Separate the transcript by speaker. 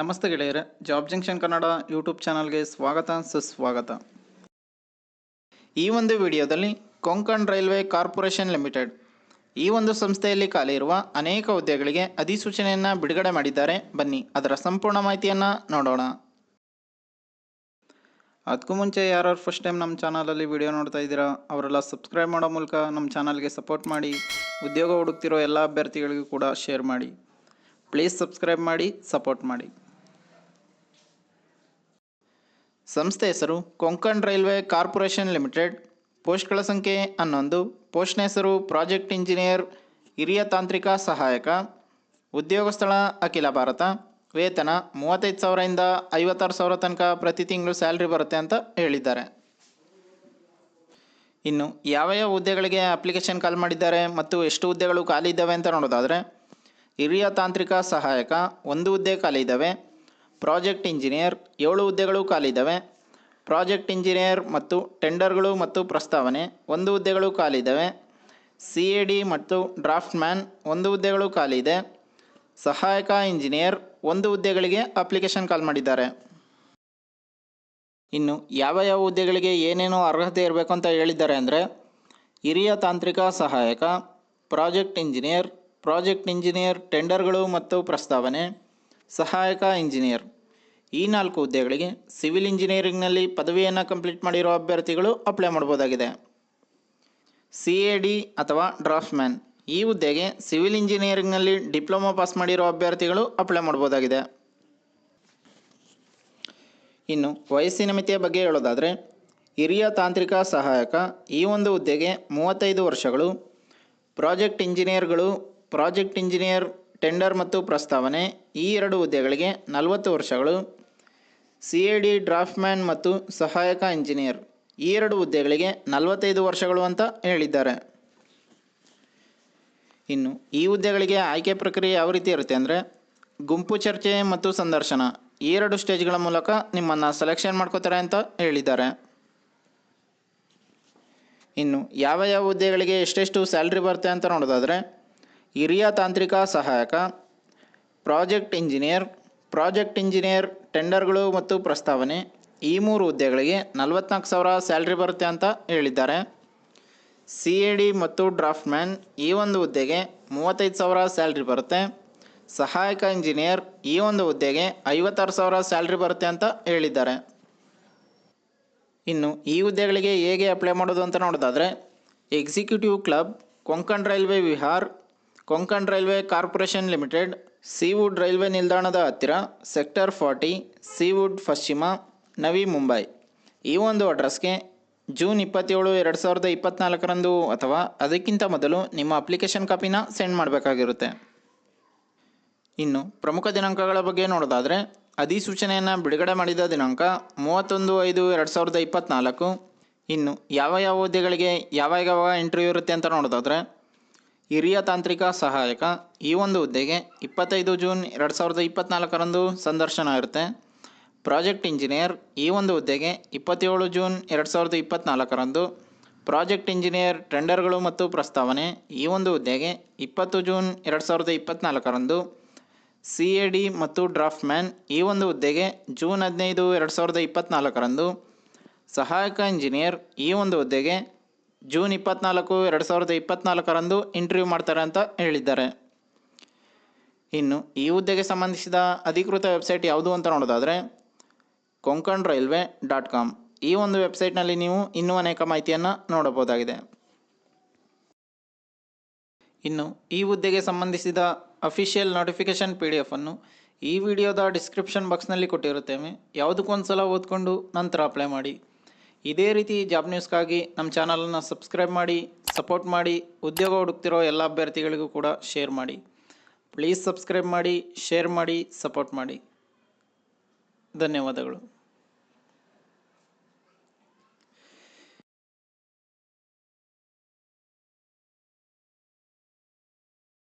Speaker 1: ನಮಸ್ತೆ ಗೆಳೆಯರೆ, job junction Kannada YouTube ಚಾನಲ್ಗೆ ಸ್ವಾಗತ, ಸುಸ್ವಾಗತ. ಈ ಒಂದು ವಿಡಿಯೋದಲ್ಲಿ ಕೊಂಕಣ್ ರೈಲ್ವೆ ಕಾರ್ಪೊರೇಷನ್ ಲಿಮಿಟೆಡ್. ಈ ಒಂದು ಸಂಸ್ಥೆಯಲ್ಲಿ ಖಾಲಿ ಇರುವ ಅನೇಕ ಹುದ್ದೆಗಳಿಗೆ ಅಧಿಸೂಚನೆಯನ್ನು ಬಿಡುಗಡೆ ಮಾಡಿದ್ದಾರೆ. ಬನ್ನಿ, ಅದರ ಸಂಪೂರ್ಣ ಮಾಹಿತಿಯನ್ನು ನೋಡೋಣ. ಅದಕ್ಕೂ ಮುಂಚೆ ಯಾರು ಫಸ್ಟ್ ಟೈಮ್ ನಮ್ಮ ಚಾನಲಲ್ಲಿ ವಿಡಿಯೋ ನೋಡ್ತಾ ಇದ್ದೀರಾ, ಅವರೆಲ್ಲ ಸಬ್ಸ್ಕ್ರೈಬ್ ಮಾಡೋ ಮೂಲಕ ನಮ್ಮ ಚಾನಲ್ಗೆ ಸಪೋರ್ಟ್ ಮಾಡಿ, ಉದ್ಯೋಗ ಹುಡುಕ್ತಿರೋ ಎಲ್ಲ ಅಭ್ಯರ್ಥಿಗಳಿಗೂ ಕೂಡ ಶೇರ್ ಮಾಡಿ. ಪ್ಲೀಸ್ ಸಬ್ಸ್ಕ್ರೈಬ್ ಮಾಡಿ ಸಪೋರ್ಟ್ ಮಾಡಿ. ಸಂಸ್ಥೆ ಹೆಸರು ಕೊಂಕಣ್ ರೈಲ್ವೆ ಕಾರ್ಪೊರೇಷನ್ ಲಿಮಿಟೆಡ್. ಪೋಸ್ಟ್ಗಳ ಸಂಖ್ಯೆ ಹನ್ನೊಂದು. ಪೋಸ್ಟ್ನ ಹೆಸರು ಪ್ರಾಜೆಕ್ಟ್ ಇಂಜಿನಿಯರ್, ಹಿರಿಯ ತಾಂತ್ರಿಕ ಸಹಾಯಕ, ಉದ್ಯೋಗ ಸ್ಥಳ ಅಖಿಲ ಭಾರತ. ವೇತನ ಮೂವತ್ತೈದು ಸಾವಿರದಿಂದ ಐವತ್ತಾರು ಸಾವಿರ ತನಕ ಪ್ರತಿ ತಿಂಗಳು ಸ್ಯಾಲ್ರಿ ಬರುತ್ತೆ ಅಂತ ಹೇಳಿದ್ದಾರೆ. ಇನ್ನು ಯಾವ ಯಾವ ಹುದ್ದೆಗಳಿಗೆ ಅಪ್ಲಿಕೇಶನ್ ಕಾಲ್ ಮಾಡಿದ್ದಾರೆ ಮತ್ತು ಎಷ್ಟು ಹುದ್ದೆಗಳು ಖಾಲಿ ಇದ್ದಾವೆ ಅಂತ ನೋಡೋದಾದರೆ, ಹಿರಿಯ ತಾಂತ್ರಿಕ ಸಹಾಯಕ ಒಂದು ಹುದ್ದೆ ಖಾಲಿ ಇದ್ದಾವೆ. ಪ್ರಾಜೆಕ್ಟ್ ಇಂಜಿನಿಯರ್ ಏಳು ಹುದ್ದೆಗಳು ಖಾಲಿ ಇದ್ದಾವೆ ಪ್ರಾಜೆಕ್ಟ್ ಇಂಜಿನಿಯರ್ ಮತ್ತು ಟೆಂಡರ್ಗಳು ಮತ್ತು ಪ್ರಸ್ತಾವನೆ ಒಂದು ಹುದ್ದೆಗಳು ಖಾಲಿ ಇದ್ದಾವೆ ಸಿ ಎ ಡಿ ಮತ್ತು ಡ್ರಾಫ್ಟ್ ಮ್ಯಾನ್ ಒಂದು ಹುದ್ದೆಗಳು ಖಾಲಿ ಇದೆ ಸಹಾಯಕ ಇಂಜಿನಿಯರ್ ಒಂದು ಹುದ್ದೆಗಳಿಗೆ ಅಪ್ಲಿಕೇಶನ್ ಕಾಲ್ ಮಾಡಿದ್ದಾರೆ. ಇನ್ನು ಯಾವ ಯಾವ ಹುದ್ದೆಗಳಿಗೆ ಏನೇನು ಅರ್ಹತೆ ಇರಬೇಕು ಅಂತ ಹೇಳಿದ್ದಾರೆ ಅಂದರೆ, ಹಿರಿಯ ತಾಂತ್ರಿಕ ಸಹಾಯಕ, ಪ್ರಾಜೆಕ್ಟ್ ಇಂಜಿನಿಯರ್ ಪ್ರಾಜೆಕ್ಟ್ ಇಂಜಿನಿಯರ್, ಟೆಂಡರ್ಗಳು ಮತ್ತು ಪ್ರಸ್ತಾವನೆ ಸಹಾಯಕ ಇಂಜಿನಿಯರ್. ಈ ನಾಲ್ಕು ಹುದ್ದೆಗಳಿಗೆ ಸಿವಿಲ್ ಇಂಜಿನಿಯರಿಂಗ್ನಲ್ಲಿ ಪದವಿಯನ್ನು ಕಂಪ್ಲೀಟ್ ಮಾಡಿರೋ ಅಭ್ಯರ್ಥಿಗಳು ಅಪ್ಲೈ ಮಾಡ್ಬೋದಾಗಿದೆ ಸಿ ಎ ಡಿ ಅಥವಾ ಡ್ರಾಫ್ಟ್ಮ್ಯಾನ್. ಈ ಹುದ್ದೆಗೆ ಸಿವಿಲ್ ಇಂಜಿನಿಯರಿಂಗ್ನಲ್ಲಿ ಡಿಪ್ಲೊಮಾ ಪಾಸ್ ಮಾಡಿರೋ ಅಭ್ಯರ್ಥಿಗಳು ಅಪ್ಲೈ ಮಾಡ್ಬೋದಾಗಿದೆ ಇನ್ನು ವಯಸ್ಸಿನ ಮಿತಿಯ ಬಗ್ಗೆ ಹೇಳೋದಾದರೆ, ಹಿರಿಯ ತಾಂತ್ರಿಕ ಸಹಾಯಕ ಈ ಒಂದು ಹುದ್ದೆಗೆ ಮೂವತ್ತೈದು ವರ್ಷಗಳು, ಪ್ರಾಜೆಕ್ಟ್ ಇಂಜಿನಿಯರ್ಗಳು, ಪ್ರಾಜೆಕ್ಟ್ ಇಂಜಿನಿಯರ್ ಟೆಂಡರ್ ಮತ್ತು ಪ್ರಸ್ತಾವನೆ ಈ ಎರಡು ಹುದ್ದೆಗಳಿಗೆ ನಲವತ್ತು ವರ್ಷಗಳು. ಸಿ ಎ ಡಿ ಡ್ರಾಫ್ಟ್ಮ್ಯಾನ್ ಮತ್ತು ಸಹಾಯಕ ಇಂಜಿನಿಯರ್ ಈ ಎರಡು ಹುದ್ದೆಗಳಿಗೆ ನಲವತ್ತೈದು ವರ್ಷಗಳು ಅಂತ ಹೇಳಿದ್ದಾರೆ. ಇನ್ನು ಈ ಹುದ್ದೆಗಳಿಗೆ ಆಯ್ಕೆ ಪ್ರಕ್ರಿಯೆ ಯಾವ ರೀತಿ ಇರುತ್ತೆ ಅಂದರೆ ಗುಂಪು ಚರ್ಚೆ ಮತ್ತು ಸಂದರ್ಶನ ಈ ಎರಡು ಸ್ಟೇಜ್ಗಳ ಮೂಲಕ ನಿಮ್ಮನ್ನು ಸೆಲೆಕ್ಷನ್ ಮಾಡ್ಕೋತಾರೆ ಅಂತ ಹೇಳಿದ್ದಾರೆ. ಇನ್ನು ಯಾವ ಯಾವ ಹುದ್ದೆಗಳಿಗೆ ಎಷ್ಟೆಷ್ಟು ಸ್ಯಾಲ್ರಿ ಬರುತ್ತೆ ಅಂತ ನೋಡೋದಾದರೆ ಹಿರಿಯ ತಾಂತ್ರಿಕ ಸಹಾಯಕ, ಪ್ರಾಜೆಕ್ಟ್ ಇಂಜಿನಿಯರ್ ಪ್ರಾಜೆಕ್ಟ್ ಇಂಜಿನಿಯರ್, ಟೆಂಡರ್ಗಳು ಮತ್ತು ಪ್ರಸ್ತಾವನೆ ಈ ಮೂರು ಹುದ್ದೆಗಳಿಗೆ ನಲವತ್ನಾಲ್ಕು ಸಾವಿರ ಸ್ಯಾಲ್ರಿ ಬರುತ್ತೆ ಅಂತ ಹೇಳಿದ್ದಾರೆ. ಸಿ ಎ ಡಿ ಮತ್ತು ಡ್ರಾಫ್ಟ್ಮ್ಯಾನ್ ಈ ಒಂದು ಹುದ್ದೆಗೆ ಮೂವತ್ತೈದು ಸಾವಿರ ಸ್ಯಾಲ್ರಿ ಬರುತ್ತೆ. ಸಹಾಯಕ ಇಂಜಿನಿಯರ್ ಈ ಒಂದು ಹುದ್ದೆಗೆ ಐವತ್ತಾರು ಸಾವಿರ ಸ್ಯಾಲ್ರಿ ಬರುತ್ತೆ ಅಂತ ಹೇಳಿದ್ದಾರೆ. ಇನ್ನು ಈ ಹುದ್ದೆಗಳಿಗೆ ಹೇಗೆ ಅಪ್ಲೈ ಮಾಡೋದು ಅಂತ ನೋಡೋದಾದರೆ, executive club, Konkan railway Vihar Konkan railway corporation limited, Seawood railway ನಿಲ್ದಾಣದ ಹತ್ತಿರ ಸೆಕ್ಟರ್ ಫಾರ್ಟಿ, ಸೀವುಡ್ ಪಶ್ಚಿಮ, ನವಿ ಮುಂಬೈ. ಈ ಒಂದು ಅಡ್ರೆಸ್ಗೆ ಜೂನ್ ಇಪ್ಪತ್ತೇಳು ಎರಡು ಸಾವಿರದ ಇಪ್ಪತ್ತ್ನಾಲ್ಕರಂದು ಅಥವಾ ಅದಕ್ಕಿಂತ ಮೊದಲು ನಿಮ್ಮ ಅಪ್ಲಿಕೇಶನ್ ಕಾಪಿನ ಸೆಂಡ್ ಮಾಡಬೇಕಾಗಿರುತ್ತೆ. ಇನ್ನು ಪ್ರಮುಖ ದಿನಾಂಕಗಳ ಬಗ್ಗೆ ನೋಡೋದಾದರೆ, ಅಧಿಸೂಚನೆಯನ್ನು ಬಿಡುಗಡೆ ಮಾಡಿದ ದಿನಾಂಕ ಮೂವತ್ತೊಂದು ಐದು ಎರಡು ಸಾವಿರದ ಇಪ್ಪತ್ತ್ನಾಲ್ಕು ಇನ್ನು ಯಾವ ಯಾವ ಹುದ್ದೆಗಳಿಗೆ ಯಾವಾಗ ಯಾವಾಗ ಇಂಟರ್ವ್ಯೂ ಇರುತ್ತೆ ಅಂತ ನೋಡೋದಾದರೆ ಹಿರಿಯ ತಾಂತ್ರಿಕ ಸಹಾಯಕ ಈ ಒಂದು ಹುದ್ದೆಗೆ ಇಪ್ಪತ್ತೈದು ಜೂನ್ ಎರಡು ಸಾವಿರದ ಇಪ್ಪತ್ತ್ನಾಲ್ಕರಂದು ಸಂದರ್ಶನ ಇರುತ್ತೆ. ಪ್ರಾಜೆಕ್ಟ್ ಇಂಜಿನಿಯರ್ ಈ ಒಂದು ಹುದ್ದೆಗೆ ಇಪ್ಪತ್ತೇಳು ಜೂನ್ ಎರಡು ಸಾವಿರದ ಇಪ್ಪತ್ತ್ನಾಲ್ಕರಂದು ಪ್ರಾಜೆಕ್ಟ್ ಇಂಜಿನಿಯರ್ ಟೆಂಡರ್ಗಳು ಮತ್ತು ಪ್ರಸ್ತಾವನೆ ಈ ಒಂದು ಹುದ್ದೆಗೆ ಇಪ್ಪತ್ತು ಜೂನ್ ಎರಡು ಸಾವಿರದ ಇಪ್ಪತ್ತ್ನಾಲ್ಕರಂದು ಸಿ ಎ ಡಿ ಮತ್ತು ಡ್ರಾಫ್ಟ್ ಮ್ಯಾನ್ ಈ ಒಂದು ಹುದ್ದೆಗೆ ಜೂನ್ ಹದಿನೈದು ಎರಡು ಸಾವಿರದ ಇಪ್ಪತ್ತ್ನಾಲ್ಕರಂದು ಸಹಾಯಕ ಇಂಜಿನಿಯರ್ ಈ ಒಂದು ಹುದ್ದೆಗೆ ಜೂನ್ ಇಪ್ಪತ್ನಾಲ್ಕು, ಎರಡು ಸಾವಿರದ ಇಪ್ಪತ್ನಾಲ್ಕರಂದು ಇಂಟರ್ವ್ಯೂ ಮಾಡ್ತಾರೆ ಅಂತ ಹೇಳಿದ್ದಾರೆ. ಇನ್ನು ಈ ಹುದ್ದೆಗೆ ಸಂಬಂಧಿಸಿದ ಅಧಿಕೃತ ವೆಬ್ಸೈಟ್ ಯಾವುದು ಅಂತ ನೋಡೋದಾದರೆ ಕೊಂಕಣ್ ರೈಲ್ವೆ ಡಾಟ್ ಕಾಮ್. ಈ ಒಂದು ವೆಬ್ಸೈಟ್ನಲ್ಲಿ ನೀವು ಇನ್ನೂ ಅನೇಕ ಮಾಹಿತಿಯನ್ನು ನೋಡಬಹುದಾಗಿದೆ. ಇನ್ನು ಈ ಹುದ್ದೆಗೆ ಸಂಬಂಧಿಸಿದ ಅಫಿಷಿಯಲ್ ನೋಟಿಫಿಕೇಷನ್ ಪಿ ಡಿ ಎಫನ್ನು ಈ ವಿಡಿಯೋದ ಡಿಸ್ಕ್ರಿಪ್ಷನ್ ಬಾಕ್ಸ್ನಲ್ಲಿ ಕೊಟ್ಟಿರುತ್ತೇವೆ ಯಾವುದಕ್ಕೊಂದು ಸಲ ಓದ್ಕೊಂಡು ನಂತರ ಅಪ್ಲೈ ಮಾಡಿ. ಇದೇ ರೀತಿ ಜಾಬ್ ನ್ಯೂಸ್ಗಾಗಿ ನಮ್ಮ ಚಾನಲನ್ನು ಸಬ್ಸ್ಕ್ರೈಬ್ ಮಾಡಿ ಸಪೋರ್ಟ್ ಮಾಡಿ, ಉದ್ಯೋಗ ಹುಡುಕ್ತಿರೋ ಎಲ್ಲ ಅಭ್ಯರ್ಥಿಗಳಿಗೂ ಕೂಡ ಶೇರ್ ಮಾಡಿ. ಪ್ಲೀಸ್ ಸಬ್ಸ್ಕ್ರೈಬ್ ಮಾಡಿ ಶೇರ್ ಮಾಡಿ ಸಪೋರ್ಟ್ ಮಾಡಿ. ಧನ್ಯವಾದಗಳು.